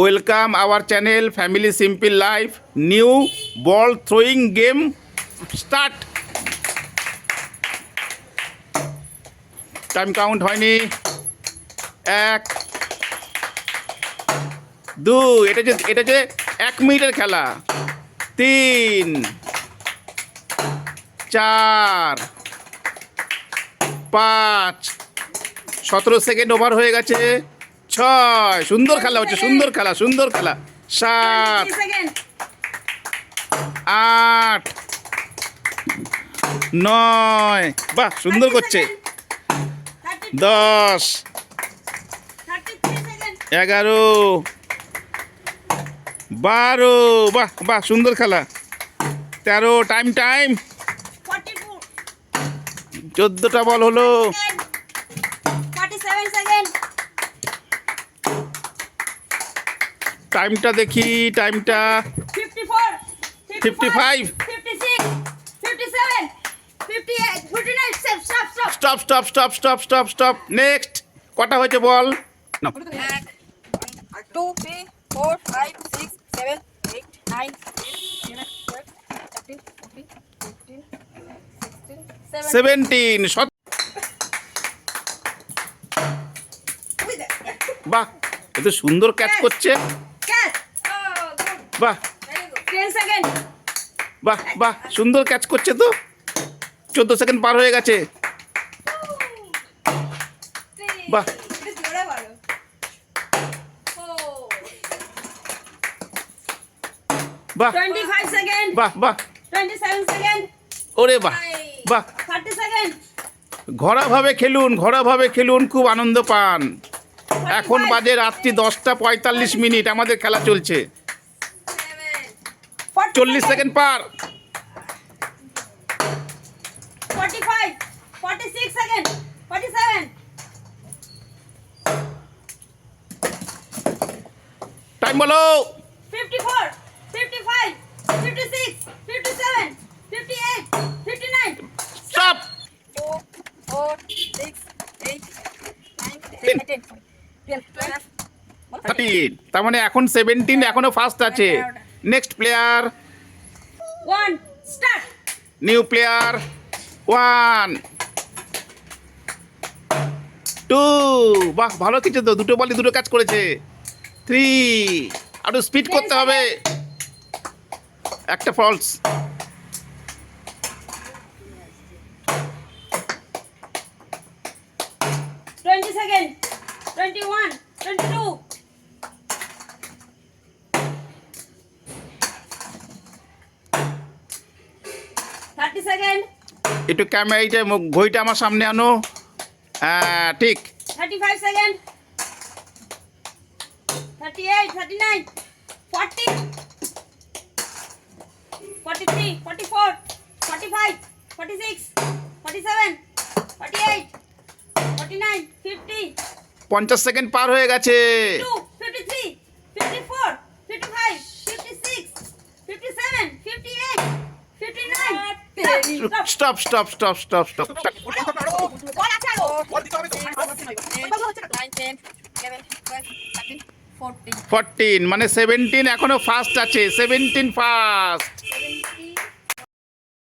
Welcome our channel family simple life, new ball throwing game start. Time count হয়নি। এক দুই এটা যে এটা যে এক মিনিটের খেলা। তিন, চার, পাঁচ, সতেরো সেকেন্ড ওভার হয়ে গেছে। ছয়। সুন্দর খেলা হচ্ছে সুন্দর খেলা সুন্দর খেলা। সাত। আট। নয়। বাহ সুন্দর করছে। দশ। এগারো। বারো। বাহ বাহ সুন্দর খেলা। তেরো টাইম টাইম চোদ্দোটা বল হলো। টাইমটা দেখি টাইমটা fifty five stop stop stop stop stop stop next কটা হয়েছে বল? বাহ এত সুন্দর ক্যাচ করছে। বাহ. বাহ বাহ সুন্দর ক্যাচ করছে তো। চোদ্দ সেকেন্ড পার হয়ে গেছে। বাহ. বাহ। 25 seconds. বাহ বাহ। ওরে বাহ. বাহ। 30 খেলুন ঘরোয়াভাবে খেলুন খুব আনন্দ পান। এখন বাজে রাত্রি দশটা পঁয়তাল্লিশ মিনিট আমাদের খেলা চলছে। Seven. 40 চল্লিশ সেকেন্ড পার 45. 46 seconds. 47. টাইম বলো 54, 55, 56, 57, 58, 59. Stop Four, four, six, eight, nine, Ten. ten, ten, twelve, twelve. Thirteen তার মানে এখন সেভেন্টিন এখনও ফার্স্ট আছে next player one start new player one two বাহ ভালো কিছু তো। দুটো বলই দুটো কাজ করেছে। থ্রি আরও স্পিড করতে হবে। একটা false twenty second twenty one twenty two 30 second একটু ক্যামেরাটা ঘইটা আমার সামনে আনো। হ্যাঁ ঠিক। 35 সেকেন্ড 38 39 40 43 44 45 46 47 48 49 50 50 সেকেন্ড পার হয়ে গেছে। Stop, stop. Stop stop stop stop আরও। ফোরটিন মানে সেভেন্টিন এখনও ফার্স্ট আছে সেভেন্টিন ফার্স্ট